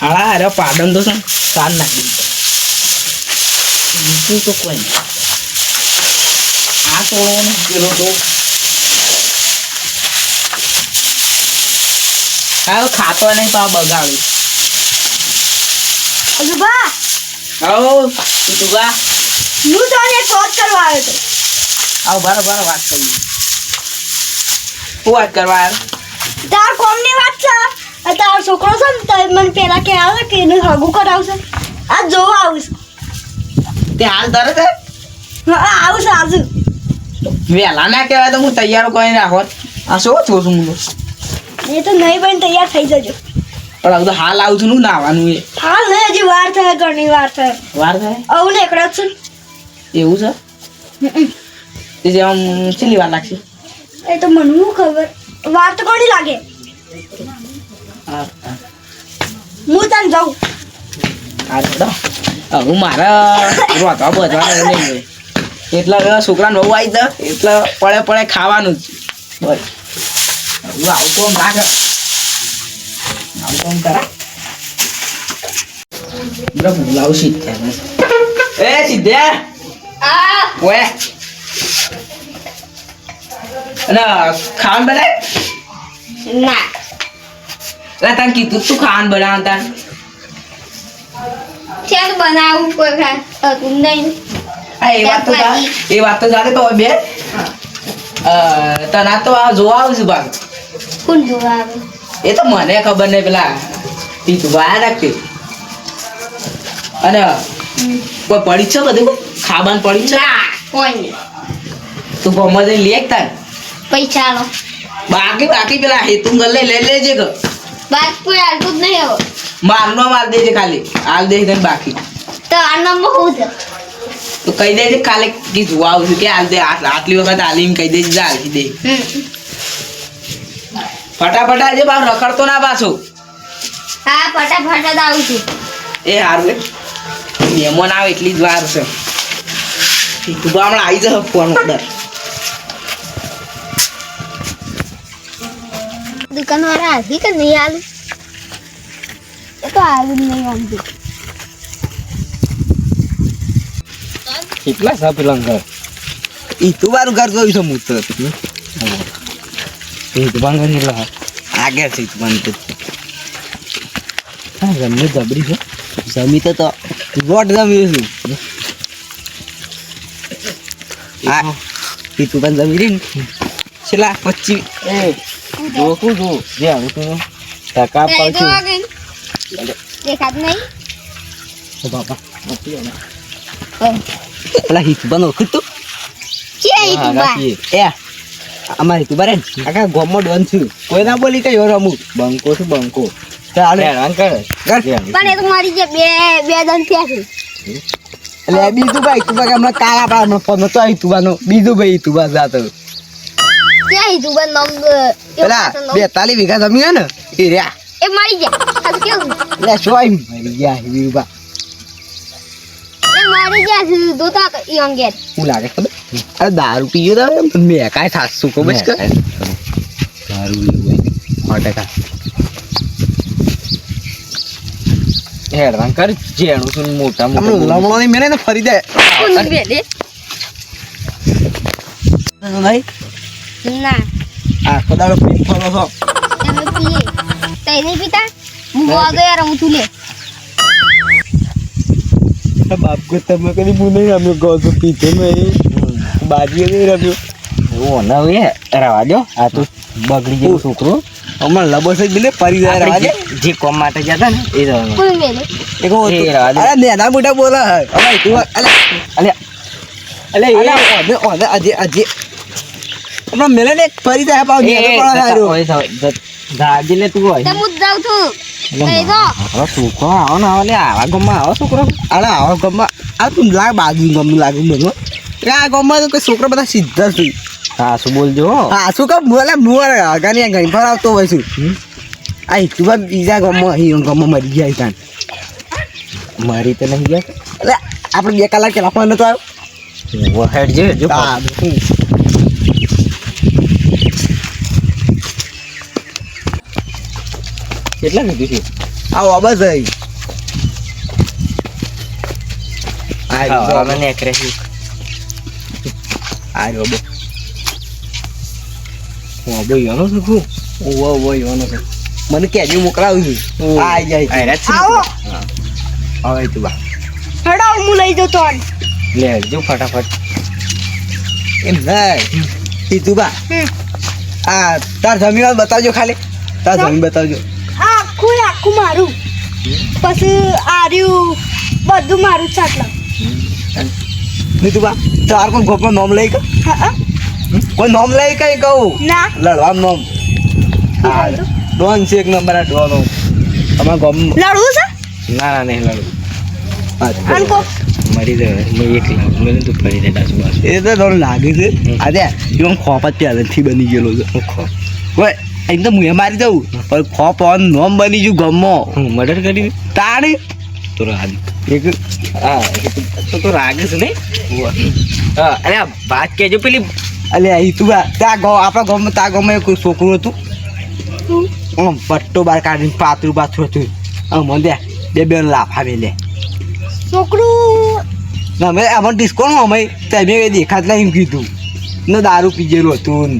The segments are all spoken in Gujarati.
હાળા અરે પાડન તો ને સાર નાખી બીજું તો કોઈ નહીં આ તોડવાનો પેલો તો હા ખાતો નહીં તો આ બગાડું હજુ બા આવો તું તું ગા હું તને એક વાત કરવા આવ્યો હતો આવો બારો બારો વાત કરી હું વાત કરવા આવ્યો તાર કોમની વાત છે આ તારો છોકરો છે ને તો મને પેલા કહેવા કે એને હગું કરાવશે આ જોવા આવશે તે હાલ તરત છે હા આવશે આજુ વેલા ના કહેવાય તો હું તૈયાર કરી રાખો આ શું છું છું હું એ તો નહીં બને તૈયાર થઈ જજો પણ હવે તો હાલ આવું છું ને નાવાનું એ હાલ નહીં હજી વાર થાય ઘણી વાર થાય વાર થાય આવું ને એકડા છે એવું છે તે આમ ચીલી વાર લાગશે એ તો મને ખબર વાર તો કોની લાગે હા હા હું તને જાઉં. હા મારા રોતવા બધવા નહીં એટલે હવે છોકરાને બહુ આવી દે એટલે પડે પડે ખાવાનું જ. બસ હવે આવું તો આમ રાખે આવું તો આમ કરા બરાબર બોલાવું સીધે. એ સીધે. આ. ઓએ. અને ખાવાનું બનાય? ના. એટલે તને કીધું તું ખાવાનું બનાવતા તાર? ચાલ બનાવું હતું નહીં. આ એ વાત તો એ વાત તો જાતે તો બે. તને તો આ જોવા આવું છું ભાગ. કોણ જોવા આવે? એ તો મને ખબર નહીં પેલા. તી જોવા રાખતી અને કોઈ પડી છે બધું? ખાવાનું પડી છે? ના કોઈ તું જઈને લે તાર. પૈસા લો બાકી બાકી પેલા હેતુ ગલ્લે લઈ લેજે કે બાદ કોઈ આલતું જ નહીં હવે. મારનો માર દેજે ખાલી. હાલ દે કઈ બાકી. તો આનો બહુ છે? તો કહી દેજે કાલે કી જોવા આવું કે આલ દે આટલી વખત આલીમ કહી દેજે જા આલી દે. ફટાફટ આજે બાર રખડતો ના પાછો. હા ફટાફટ જ આવું છું. એ હારું મહેમાન આવે એટલી જ વાર છે. તું તો હમણાં આવી જશે ફોન ઓર્ડર દુકાન વાળા આવી કે નહીં આલુ એ તો આલુ જ નહીં આમતું કેટલા સા પેલા ઘર ઈ તું મારું ઘર જોયું છે હું તો એ તો બાંગર કેટલા આગળ છે તું મને હા ગમે જબરી છે જમી તો તો રોટ જમ્યું છું હા ઈ તું પણ જમી રહી ને છેલ્લા પચીસ એ જો શું જો જે આવું તું ટકા પડશે દેખાત નહીં? તો બાપા પેલા હિત બનો તું. કે ઈ બા એ અમારી તું બરે આખા ગોમો ડોન છું કોઈ ના બોલી કઈ રમું બંકો છું બંકો. ચાલે. હેરાન કરે. પણ એ તો મારી જે બે બે દન થયા છે. એટલે બીજું ભાઈ તું ભાઈ હમણાં કાળા પાડ ફોન તો આવી તું બાનો બીજું ભાઈ તું બા જાતો. ક્યાં બા નમ પેલા બેતાલીસ વીઘા જમી હે ને એ રહ્યા. એ મારી ગયા. આ કેવું? એટલે શું મરી ગયા વીરબા એ મારી ગયા દોતા ઈ અંગેર. લાગે ખબર? અરે દારૂ પીયો તો મેં કાંઈ થાશું કો? બસ કર દારૂ લેવું સો કર જેણું છું મોટા મોટા લમણો ની મેને ને ફરી ભાઈ ના. આખો દાડો પીને ફરો છો. તમે પીએ. તઈ નહીં પીતા? હું ગોવા ગયા રમું છું લે. બાપ કો તમે કદી હું નહીં રમ્યો ગો તો પીધો નહીં. બાજી નહીં રમ્યો. ઓ ના હવે રવા દો. આ તો બગડી જેવું છોકરો. હમણાં લબો છે બિલે? પરી જાય રાજે જે- જે કોમ માટે જતા ને એ જવાનું કોણ મેલે એ રાવા દે. અરે નેના મોટા બોલા હે. અરે તું અલે. અલે અલે ઓને ઓને આજે અજે હમણાં મેલે ને ફરી જાય પાવ નેનો પણ હારો ઓય તો તું હોય. તો હું જ જાઉં છું. તઈ તો હવે છોકરો આવો ને આવો લે આવા ગમમાં આવો છોકરો. અરે આવો ગમમાં. આ તું લાગ બાજુ ગમ લાગે મને કે આ ગમમાં તો કોઈ છોકરો બધા સીધા છું હા શું બોલજો? હો. શું કામ? બોલે મોર ગાની ઘણી પર આવતો હોય છું આ તું બાદ બીજા ગમમાં અહીં ગમમાં મરી ગયા કાન મારી તો નહીં ગયા? એટલે આપણે બે કલાક પેલા તો નતો આવ્યો. હેડ જે. જો હા કેટલા કીધું છે? આ વાબા જઈ આ ખાવામાં નેકરે છે. આ વાબો હું બોલ યાનો છું તું. ઓવો ઓવો યોનો છે. મને કેજો મોકલાવું છું. આ જાય આ રાત આવો. તું બા. હેડો હું લઈ જતો આને. લે જો ફટાફટ. એમ નહીં તું બા. આ તાર જમીન બતાવજો ખાલી. તાર જમીન બતાવજો. આખું મારું. પછી આર્યું બધું મારું ચાટલા સાટલા નહીં તું બા તાર કોણ ગોપમાં નોમ લઈ કા. કોઈ નોમ લઈ કઈ કહું? ના. લડવા નોમ. હા ડોન છે એક નંબર આ ડોન. અમાર ગોમ લડવું છે? ના ના નહીં લડવું. મરી જાય મેં એક મેં તું ફરી દે ડાસુ એ તો તમને લાગે છે. આજે હું ખોપ જ પહેલેથી બની ગયેલો છે. હું ખો અહીં તો મુએ મારી દઉં. પણ ખોપ ઓન નોમ બની જુ ગમો. હું મર્ડર કરી દે તો રાગ. એક હા તો તો રાગ છે ને હા અરે આ વાત કેજો પેલી. અલે અહીં તું ત્યાં ગો આપણા ગામમાં ત્યાં ગામમાં એક છોકરું હતું. આમ પટ્ટો બાર કાઢીને પાતળું પાથરું હતું. આમ મને બે બે લાફા મેલે છોકરું! ના અમે અમને ડિસ્કોન અમે તમે દેખાત નહીં એમ કીધું. ને દારૂ પીજેલું હતું.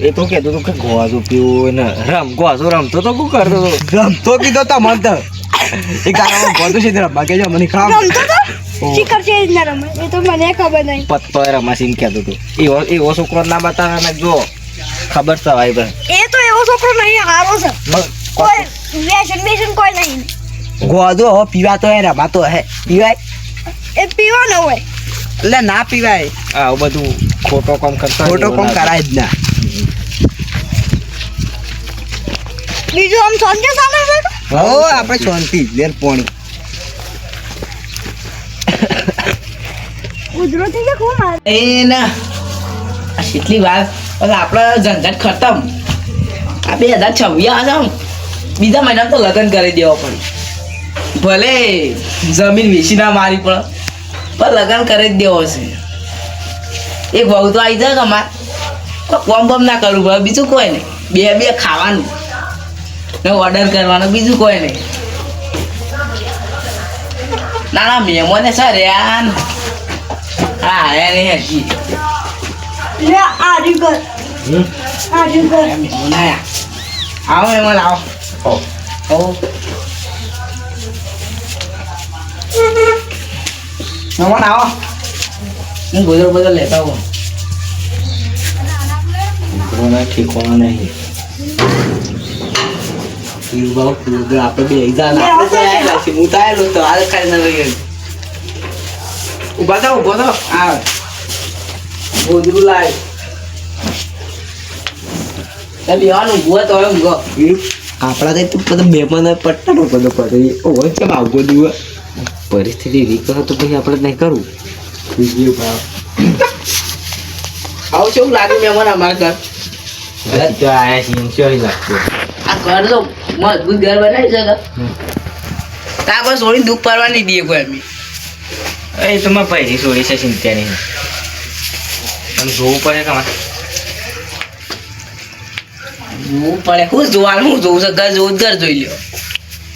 એ તો કેતો તો કે ગોવાજો પીવું ને. રમ ગોવાજો રમતો તો શું કરતો તો રમતો કીધો તો મન તો. એ ગાળામાં ગોતો છે તે રમવા કેજો મને ખાવ. રમતો તો? શિખર છે જ ના રમે. એ તો મને ખબર નહીં. પત્તો રમાસીને કહેતો તો એવો એવો છોકરો ના બતાવે ને જો ખબર છે ભાઈ ભાઈ. એ તો એવો છોકરો નહીં હારો છે. કોઈ વેશન વેશન કોઈ નહીં. ગોદો હો પીવાતો હે રમાતો હે પીવાય? એ પીવાનો હોય. એટલે ના પીવાય. આવું બધું ખોટો કામ કરતા ખોટો કોમ કરાય જ ના. બીજું આમ સંજય ચાલે છે? હો આપણે શાંતિ લેર પોણી. ગુજરાતી કે કોણ મારે? એ ના. આ કેટલી વાર. બસ આપણે ઝંઝટ ખતમ. આ બે હજાર છવ્વીસ આવે બીજા મહિનામાં તો લગ્ન કરી દેવા પડે. ભલે જમીન વેચી ના મારી પડે પણ લગ્ન કરી જ દેવો છે. એક બહુ તો આવી જાય અમાર કોમ બમ ના કરવું પડે બીજું કોઈ નહીં. બે બે ખાવાનું. ને ઓર્ડર કરવાનો બીજું કોઈ નહીં. ના ના મહેમાને સર યાર હા ઘર. મહેમાન આયા આવો મહેમાન આવો આવો મહેમાન આવો હું ગોદર બોદર લેતા આવું ઠીકવાના નહીં. આપણે બે exam આપણે તો આયેલા છીએ. હું તો આયેલો તો હાલ ખાલી ના લઈ ગયો. ઊભા થાઓ ઊભા થાઓ આ ગોદરું લાય. બેવાનું ઊભું તો ઊંઘો. આપણા તો તું બધા મહેમાન પટ્ટાનો બધો પડે. ઓય કેમ આવું દીવા પરિસ્થિતિ એવી કરો તો પછી આપણે નહીં કરવું? બીજું ભાવ આવું કેવું લાગે મહેમાન અમારા ઘર? તો આયા છીએ એમ લાગતું આ ઘર તો મજબૂત ઘર બનાવી છે તા છોડીને દુઃખ પાડવા નહીં દઈએ કોઈ એ તો મારા ભાઈની છોડી છે ચિંતા નહીં આમ જોવું પડે કે મારે જોવું પડે. શું જોવાનું હું જોવું છે. ઘર જોવું જ ઘર જોઈ લ્યો.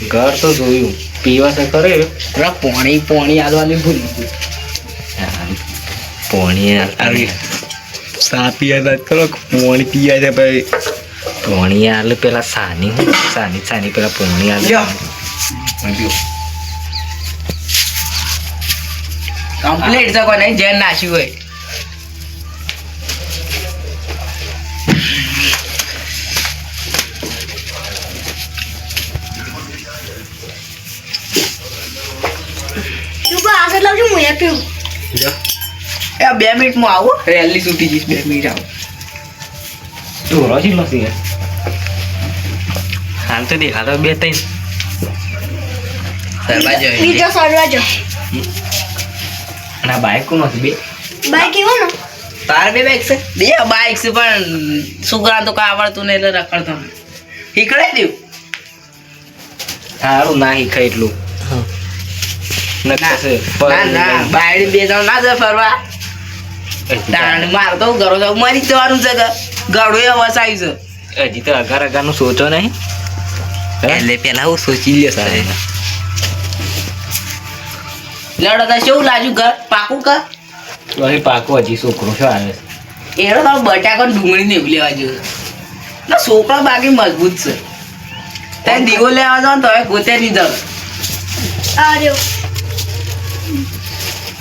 ઘર તો જોયું. પીવા તો કરે પેલા પોણી પોણી આલવાની ભૂલી ગયું પોણી આવી સા પીયા કરો પોણી પીયા છે ભાઈ. પોણી આલે પેલા સાની સાની સાની પેલા પોણી આલે. કમ્પ્લીટ તો કોને નહીં જેન નાશ્યું હોય. હું એ પીવું એ બે મિનિટમાં આવું. રેલી છૂટી જઈશ બે મિનિટ આવું. ઢોરો છે? નથી હાલ તો દેખાતો બે ત્રણ. સરવા જોઈએ બીજો સરવા જો આ બાઈક કોણ હતી બે? બાઈક એવો ને? તાર બે બાઈક છે? બે બાઈક છે પણ છોકરા તો કાંઈ આવડતું નહીં એટલે રખડતો શીખડાઈ દઉં. સારું ના શીખાય એટલું. ના ના ના બાયડી બે જણ ના જાય ફરવા. તાણ મારે તો ઘરો જાવ મરી જવાનું છે ઘડો એ વસાયું છે. હજી તો અગારનું સોચો નહીં. એટલે પેલા હું સોચી લ્યો સાહેબ. લેવડો તો કેવું લાગ્યું ઘર? પાકું કર તો પાકો હજી છોકરો શું આવે છે? એનો તો બટાકો ને ડુંગળી ને એવું લેવા જેવું ના છોકરા બાકી મજબૂત છે. ત્યાં દીવો લેવા જાવ ને તો હવે ગોતે નહીં જાવ. અરે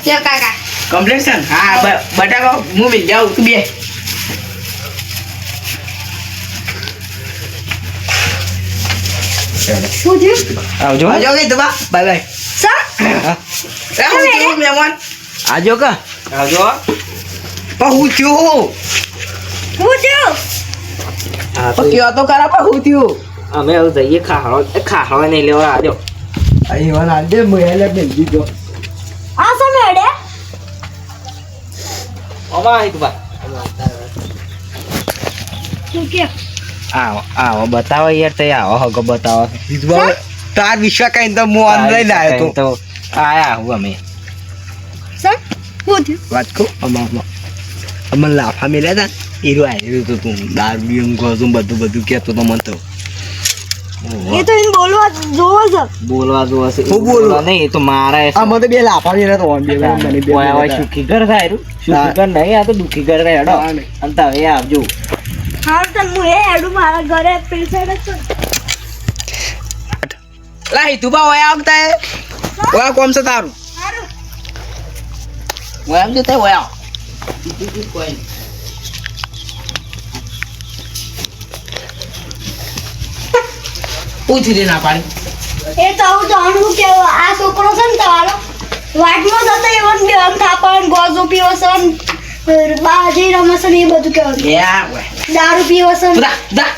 ચાલ કાકા કમ્પ્લેટ છે ને હા બ- બટાકો હું મિલ જાઉં તું બે શું થયું આવજો આવજો કે તમા બાય બાય સર એ હું થયું મહેમાન આજો કા આવજો પણ હું થયું શું થયું હા પણ કયો તો ખરા પણ હું થયું અમે હવે જઈએ ખાહડો એ ખાહડો નહીં લેવા આવજો અહીં વાન આજે મહેલે બેસી ગયો આ શું મેળે અમા અહીં તું કે? આવો આવો બતાવો યાર તે આવો હગો બતાવો. વિધવા તાર વિશ્વા કઈ તો હું ઓનલાઈન આવ્યો તો. આયા હું અમે. સર વાત કહું અમા અમને લાફા મેલ્યા હતા એરું આવ્યું તો તું દારૂ બીમ ગોઝું બધું બધું કહેતો તો મને તો. એ તો એને બોલવા જોવો છે બોલવા જોવો હશે હું બોલવા નહીં એ તો મારા આ મને બે લાફા મેલ્યા તો બે મને બે ઓય ઓય સુખી ઘર થાય રૂ સુખી ઘર નહીં આ તો દુખી ઘર થાય હડો. ને. અને આવજો. હાલ તો હું એ હેડું મારા ઘરે પેસેડ છું. લા હિતુ બા ઓય આવતા હે. ઓય કોમ છે તારું? ઓય એમ જતા ઓયા બીજું કઈ કોઈ નહીં. પૂછી દે ના પાડી. એ તો હું જાણું કે આ છોકરો છે ને તમારો વાટમાં જતો એવો ને બેવામ થાપણ ગોજો પીવો છે બાજી રમસ ને એ બધું કેવું દારૂ પીવો છે દા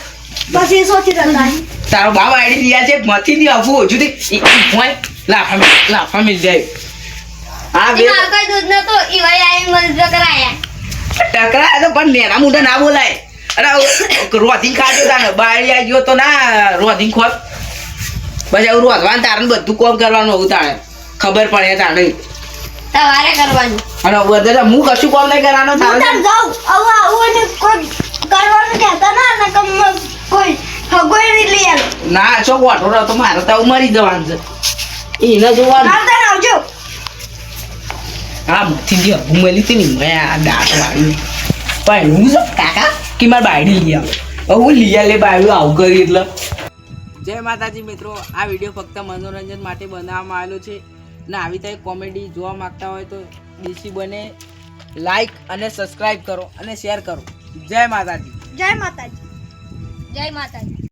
પછી એ સોચી રહેતા તારો. બાપ આઈડી દિયા છે મથી દી આવું ઓછું થી હોય. લાફા મિલ લાફા મિલ જાય. આ બે મારકા દૂધ નતો ઈવાય આઈ મંત્ર ટકરાયા. ટકરાયા તો પણ નેના મુંડા ના બોલાય. અરે રોધી ખાજો તાને બાળી આવી ગયો તો ના રોધિંગ ખોત પછી આવું રોધવાનું તારે બધું કોમ કરવાનું આવું તાણે. ખબર પડે તાણે તમારે કરવાનું. અને બધા હું કશું કોમ નહીં કરવાનો હું તારે જાઉં આવું અને કોઈ કરવાનું કહેતા ના ને કમ કોઈ હગોઈ નહીં લઈ આલો. ના છો રહ્યો તો મારે તો મરી જવાનું છે. એને જોવાનું. ના આવજો. હા મથી ગયો હું મળી હતી ને મેં આ દાંત વાળી પણ હું કાકા? કે મારા બાયડી હવે હું લીયા લે બાયડું આવું કરી એટલે. જય માતાજી મિત્રો આ વીડિયો ફક્ત મનોરંજન માટે બનાવવામાં આવેલો છે. ને આવી રીતે કોમેડી જોવા માંગતા હોય તો ડીસી બને લાઈક અને સબસ્ક્રાઈબ કરો અને શેર કરો. જય માતાજી. જય માતાજી. જય માતાજી.